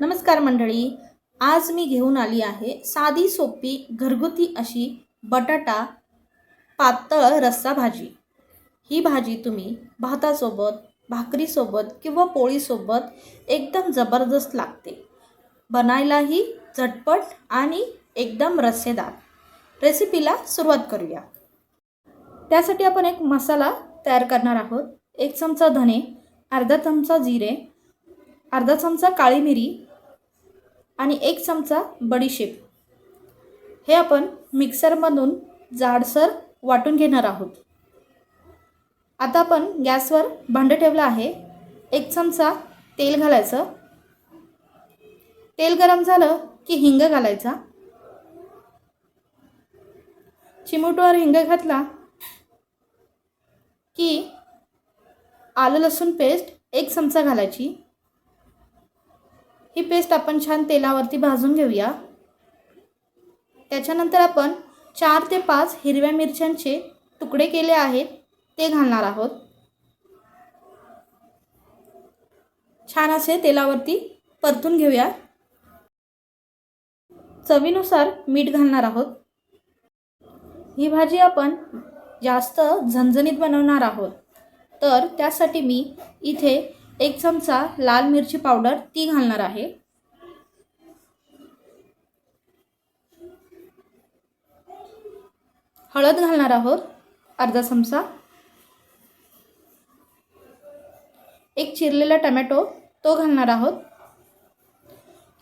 नमस्कार मंडळी आज मी घेऊन आली आहे साधी सोपी घरगुती अशी बटाटा पातळ रस्सा भाजी. ही भाजी तुम्ही भातासोबत भाकरीसोबत किंवा पोळीसोबत एकदम जबरदस्त लागते. बनायलाही झटपट आणि एकदम रस्सेदार. रेसिपीला सुरुवात करूया. त्यासाठी आपण एक मसाला तयार करणार आहोत. एक चमचा धने अर्धा चमचा जिरे अर्धा चमचा काळी मिरी आणि एक चमचा बडीशेप हे आपण मिक्सरमधून जाडसर वाटून घेणार आहोत. आता आपण गॅसवर भांडं ठेवलं आहे. एक चमचा तेल घालायचं. तेल गरम झालं की हिंग घालायचा. चिमूटवर हिंग घातला की आलं लसूण पेस्ट एक चमचा घालायची. ही पेस्ट आपण छान तेलावरती भाजून घेऊया. त्याच्यानंतर आपण चार ते पाच हिरव्या मिरच्यांचे तुकडे केले आहेत ते घालणार आहोत. छान असे तेलावरती परतून घेऊया. चवीनुसार मीठ घालणार आहोत. ही भाजी आपण जास्त झणझणीत बनवणार आहोत. तर त्यासाठी मी इथे एक चमचा लाल मिरची पावडर ती घालणार आहे. हळद घालणार आहोत अर्धा चमचा. एक चिरलेला टमॅटो तो घालणार आहोत.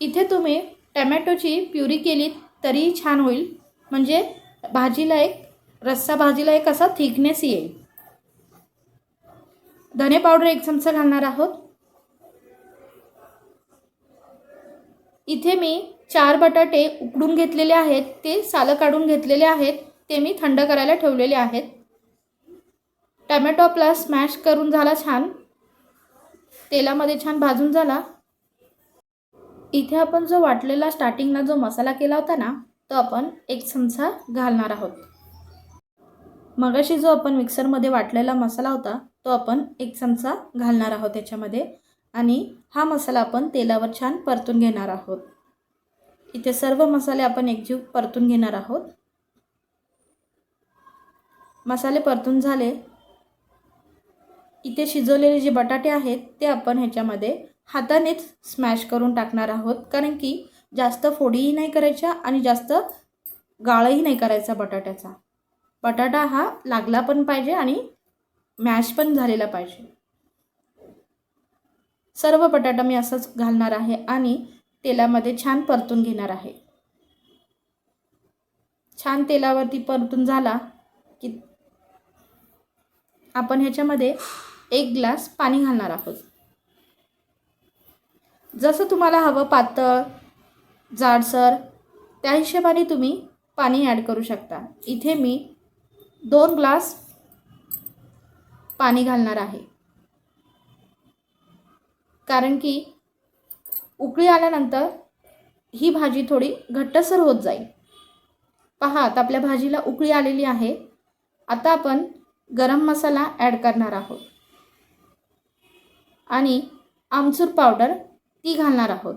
इथे तुम्ही टमॅटोची प्युरी केली तरीही छान होईल. म्हणजे भाजीला एक रस्सा भाजीला एक असा थिकनेस येईल. धने पावडर एक चमचा घालणार आहोत. इथे मी चार बटाटे उकडून घेतलेले आहेत. ते सालं काढून घेतलेले आहेत. ते मी थंड करायला ठेवलेले आहेत. टमॅटो आपला स्मॅश करून झाला छान. तेलामध्ये छान भाजून झाला. इथे आपण जो वाटलेला स्टार्टिंगला जो मसाला केला होता ना तो आपण एक चमचा घालणार आहोत. मगाशी जो आपण मिक्सरमध्ये वाटलेला मसाला होता तो आपण एक चमचा घालणार आहोत त्याच्यामध्ये आणि हा मसाला आपण तेलावर छान परतून घेणार आहोत. इथे सर्व मसाले आपण एकजीव परतून घेणार आहोत. मसाले परतून झाले. इथे शिजवलेले जे बटाटे आहेत ते आपण ह्याच्यामध्ये हातानेच स्मॅश करून टाकणार आहोत. कारण की जास्त फोडीही नाही करायच्या आणि जास्त गाळही नाही करायचा बटाट्याचा. बटाटा हा लागला पण पाहिजे आणि मॅश पण झालेला पाहिजे. सर्व बटाटा मी असंच घालणार आहे आणि तेलामध्ये छान परतून घेणार आहे. छान तेलावरती परतून झाला की आपण ह्याच्यामध्ये एक ग्लास पाणी घालणार आहोत. जसं तुम्हाला हवं पातळ जाडसर त्या हिशोबाने तुम्ही पाणी ॲड करू शकता. इथे मी दोन ग्लास पाणी घालणार आहे. कारण की उकळी आल्यानंतर ही भाजी थोडी घट्टसर होत जाईल. पहा आता आपल्या भाजीला उकळी आलेली आहे. आता आपण गरम मसाला ॲड करणार आहोत. आणि आमचूर पावडर ती घालणार आहोत.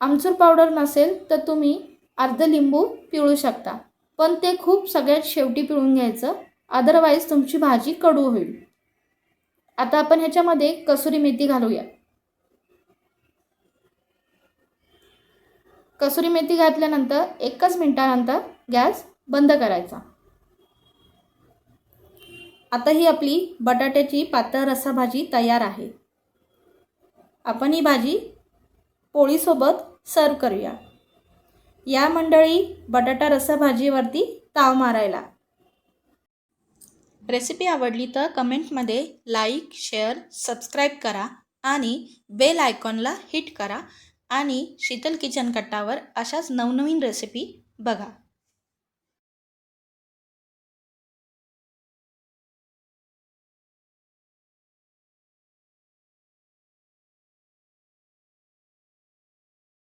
आमचूर पावडर नसेल तर तुम्ही अर्ध लिंबू पिळू शकता. पण ते खूप सगळ्यात शेवटी पिळून घ्यायचं. अदरवाईज तुमची भाजी कडू होईल. आता आपण ह्याच्यामध्ये कसुरी मेथी घालूया. कसुरी मेथी घातल्यानंतर एकच मिनटानंतर गॅस बंद करायचा. आता ही आपली बटाट्याची पातळ रस्सा भाजी तयार आहे. आपण ही भाजी पोळीसोबत सर्व करूया. या मंडळी बटाटा रस्सा भाजीवरती ताव मारायला. रेसिपी आवडली तर कमेंटमध्ये लाईक शेअर सबस्क्राईब करा आणि बेल आयकॉनला हिट करा आणि शीतल किचन कट्टावर अशाच नवनवीन रेसिपी बघा.